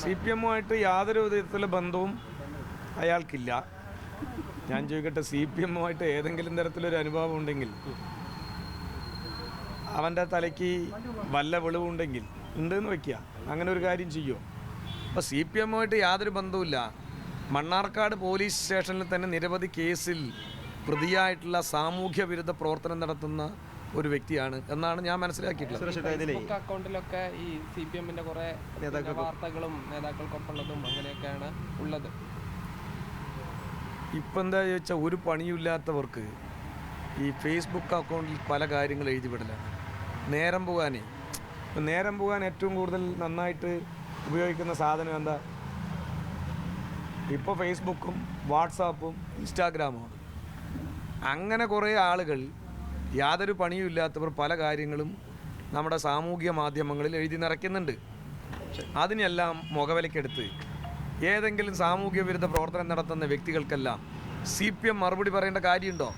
C P എമ്മുമായിട്ട് യാതൊരു വിധത്തിലുള്ള ബന്ധവും അയാൾക്കില്ല. ഞാൻ ചോദിക്കട്ടെ സി പി എമ്മുമായിട്ട് ഏതെങ്കിലും തരത്തിലൊരു അനുഭവം ഉണ്ടെങ്കിൽ അവന്റെ തലയ്ക്ക് വല്ല വെളിവുണ്ടെങ്കിൽ ഉണ്ടെന്ന് വയ്ക്കുക അങ്ങനെ ഒരു കാര്യം ചെയ്യുമോ അപ്പോൾ സി പി എമ്മുമായിട്ട് യാതൊരു ബന്ധവുമില്ല. മണ്ണാർക്കാട് പോലീസ് സ്റ്റേഷനിൽ തന്നെ നിരവധി കേസിൽ പ്രതിയായിട്ടുള്ള സാമൂഹ്യ വിരുദ്ധ പ്രവർത്തനം നടത്തുന്ന ഒരു വ്യക്തിയാണ് എന്നാണ് ഞാൻ മനസ്സിലാക്കിയിട്ടുള്ളത്. അക്കൗണ്ടിലൊക്കെ ഈ സി പി എമ്മിന്റെ കുറെ വാർത്തകളും നേതാക്കൾക്കൊപ്പമുള്ളതും അങ്ങനെയൊക്കെയാണ് ഉള്ളത്. ഇപ്പം എന്താ ചോദിച്ചാൽ ഒരു പണിയില്ലാത്തവർക്ക് ഈ ഫേസ്ബുക്ക് അക്കൗണ്ടിൽ പല കാര്യങ്ങൾ എഴുതി വിടലാണ് നേരം പോകാനേ. ഇപ്പം നേരം പോകാൻ ഏറ്റവും കൂടുതൽ നന്നായിട്ട് ഉപയോഗിക്കുന്ന സാധനം എന്താ? ഇപ്പോൾ ഫേസ്ബുക്കും വാട്സാപ്പും ഇൻസ്റ്റാഗ്രാമുമാണ് അങ്ങനെ കുറേ ആളുകൾ യാതൊരു പണിയും ഇല്ലാത്തവർ പല കാര്യങ്ങളും നമ്മുടെ സാമൂഹിക മാധ്യമങ്ങളിൽ എഴുതി നിറയ്ക്കുന്നുണ്ട്. അതിനെല്ലാം മുഖവിലക്കെടുത്ത് ഏതെങ്കിലും സാമൂഹ്യ വിരുദ്ധ പ്രവർത്തനം നടത്തുന്ന വ്യക്തികൾക്കെല്ലാം സി പി എം മറുപടി പറയേണ്ട കാര്യമുണ്ടോ?